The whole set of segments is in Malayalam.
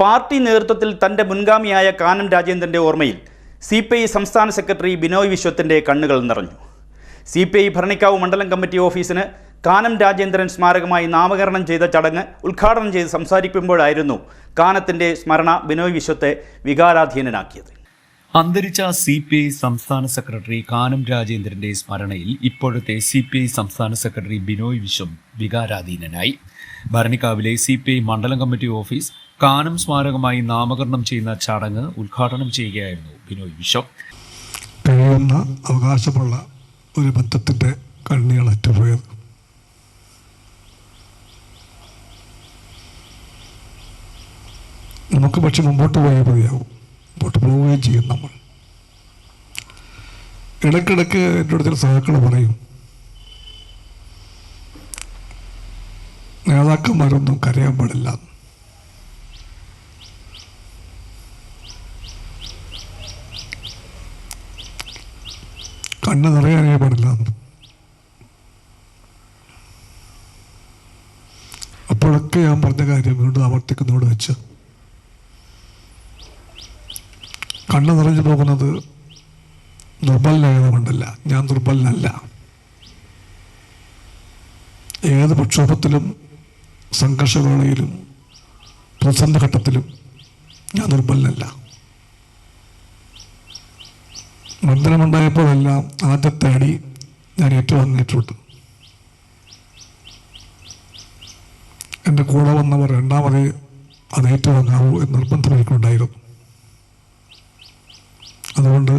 പാർട്ടി നേതൃത്വത്തിൽ തന്റെ മുൻഗാമിയായ കാനം രാജേന്ദ്രന്റെ ഓർമ്മയിൽ സി പി ഐ സംസ്ഥാന സെക്രട്ടറി ബിനോയ് വിശ്വത്തിന്റെ കണ്ണുകൾ നിറഞ്ഞു. സി പി ഐ ഭരണിക്കാവ് മണ്ഡലം കമ്മിറ്റി ഓഫീസിന് കാനം രാജേന്ദ്രൻ സ്മാരകമായി നാമകരണം ചെയ്ത ചടങ്ങ് ഉദ്ഘാടനം ചെയ്ത് സംസാരിക്കുമ്പോഴായിരുന്നു കാനത്തിന്റെ സ്മരണ ബിനോയ് വിശ്വത്തെ വികാരാധീനനാക്കിയത്. അന്തരിച്ച സി പി ഐ സംസ്ഥാന സെക്രട്ടറി കാനം രാജേന്ദ്രന്റെ സ്മരണയിൽ ഇപ്പോഴത്തെ സി പി ഐ സംസ്ഥാന സെക്രട്ടറി ബിനോയ് വിശ്വം വികാരാധീനനായി. ഭരണിക്കാവിലെ സി പി ഐ മണ്ഡലം കമ്മിറ്റി ഓഫീസ് കാനം സ്മാരകമായി നാമകരണം ചെയ്യുന്ന ചടങ്ങ് ഉദ്ഘാടനം ചെയ്യുകയായിരുന്നു ബിനോയ് വിശ്വം. കഴിയുന്ന അവകാശമുള്ള ഒരു ബന്ധത്തിന്റെ കണ്ണികളറ്റുപോയത് നമുക്ക് പക്ഷെ മുമ്പോട്ട് പോയ മതിയാവും. മുമ്പോട്ട് പോവുകയും ചെയ്യും നമ്മൾ. ഇടയ്ക്കിടയ്ക്ക് എന്റെ അടുത്ത് സഹാക്കൾ പറയും. നേതാക്കന്മാരൊന്നും കരയാൻ പാടില്ല. കണ്ണ് നിറയാനേ പാടില്ല. അപ്പോഴൊക്കെ ഞാൻ പറഞ്ഞ കാര്യം വീണ്ടും ആവർത്തിക്കുന്നവിടെ വെച്ച് കണ്ണ് നിറഞ്ഞു പോകുന്നത് ദുർബലനായതുകൊണ്ടല്ല ഞാൻ ദുർബലനല്ല ഏത് പ്രക്ഷോഭത്തിലും സംഘർഷവേളയിലും പ്രതിസന്ധി ഘട്ടത്തിലും ഞാൻ ദുർബലനല്ല ബന്ധനമുണ്ടായപ്പോഴെല്ലാം ആദ്യത്തെ അടി ഞാൻ ഏറ്റുവാങ്ങിയിട്ടുണ്ട്. എന്റെ കൂടെ വന്നവർ രണ്ടാമത് അത് ഏറ്റുവാങ്ങാവൂ എന്ന് നിർബന്ധം എനിക്കുണ്ടായിരുന്നു അതുകൊണ്ട്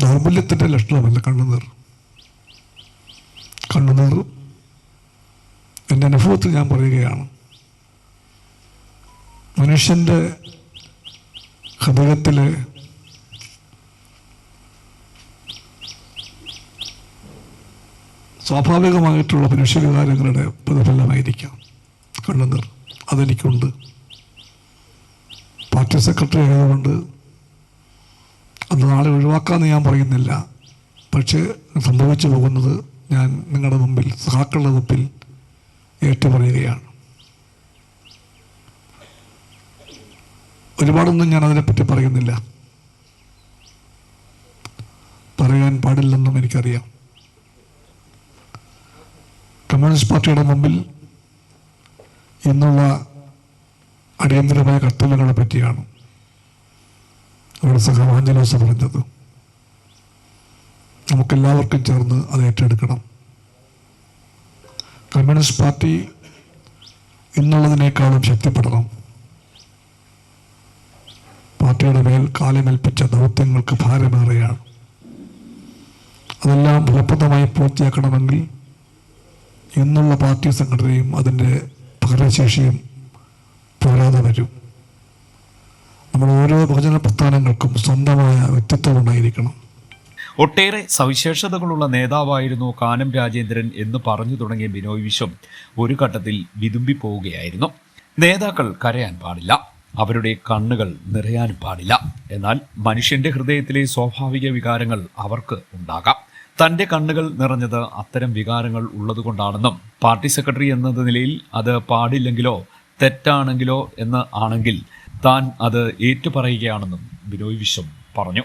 ദൗർബല്യത്തിന്റെ ലക്ഷണമല്ല കണ്ണുനീർ. കണ്ണുനീർ അനുഭവത്തിൽ ഞാൻ പറയുകയാണ്. മനുഷ്യന്റെ ഹൃദയത്തിൽ സ്വാഭാവികമായിട്ടുള്ള മനുഷ്യവികാരങ്ങളുടെ പ്രതിഫലമായിരിക്കാം. കണ്ണുനീർ അതെനിക്കുണ്ട്. പാർട്ടി സെക്രട്ടറി ആയതുകൊണ്ട് അത് നാളെ ഒഴിവാക്കാമെന്ന് ഞാൻ പറയുന്നില്ല. പക്ഷേ സംഭവിച്ചു പോകുന്നത് ഞാൻ നിങ്ങളുടെ മുമ്പിൽ സഹാക്കളുടെ മുമ്പിൽ ഏറ്റുപറയുകയാണ്. ഒരുപാടൊന്നും ഞാൻ അതിനെപ്പറ്റി പറയുന്നില്ല. പറയാൻ പാടില്ലെന്നും എനിക്കറിയാം. കമ്മ്യൂണിസ്റ്റ് പാർട്ടിയുടെ മുമ്പിൽ ഇന്നുള്ള അടിയന്തരമായ കർത്തവ്യങ്ങളെ പറ്റിയാണ് അവിടെ സഹവാഞ്ചലോസ് പറഞ്ഞത്. നമുക്കെല്ലാവർക്കും ചേർന്ന് അത് ഏറ്റെടുക്കണം. കമ്മ്യൂണിസ്റ്റ് പാർട്ടി ഇന്നുള്ളതിനേക്കാളും ശക്തിപ്പെടണം പാർട്ടിയുടെ മേൽ കാലമേൽപ്പിച്ച ദൗത്യങ്ങൾക്ക് ഭാരമേറെയാണ് അതെല്ലാം ഫലപ്രദമായി പൂർത്തിയാക്കണമെങ്കിൽ ഇന്നുള്ള പാർട്ടി സംഘടനയും അതിന്റെ പകരശേഷിയും പോരാതെ വരും. നമ്മൾ ഓരോ ഭജന പ്രസ്ഥാനങ്ങൾക്കും സ്വന്തമായ വ്യക്തിത്വം ഉണ്ടായിരിക്കണം. ഒട്ടേറെ സവിശേഷതകളുള്ള നേതാവായിരുന്നു കാനം രാജേന്ദ്രൻ എന്ന് പറഞ്ഞു തുടങ്ങിയ ബിനോയ് വിശ്വം ഒരു ഘട്ടത്തിൽ വിതുമ്പിപ്പോവുകയായിരുന്നു നേതാക്കൾ കരയാൻ പാടില്ല. അവരുടെ കണ്ണുകൾ നിറയാനും പാടില്ല. എന്നാൽ മനുഷ്യന്റെ ഹൃദയത്തിലെ സ്വാഭാവിക വികാരങ്ങൾ അവർക്ക് ഉണ്ടാകാം. തന്റെ കണ്ണുകൾ നിറഞ്ഞത് അത്തരം വികാരങ്ങൾ ഉള്ളതുകൊണ്ടാണെന്നും പാർട്ടി സെക്രട്ടറി എന്ന നിലയിൽ അത് പാടില്ലെങ്കിലോ തെറ്റാണെങ്കിലോ എന്ന് ആണെങ്കിൽ താൻ അത് ഏറ്റുപറയുകയാണെന്നും ബിനോയ് വിശ്വം പറഞ്ഞു.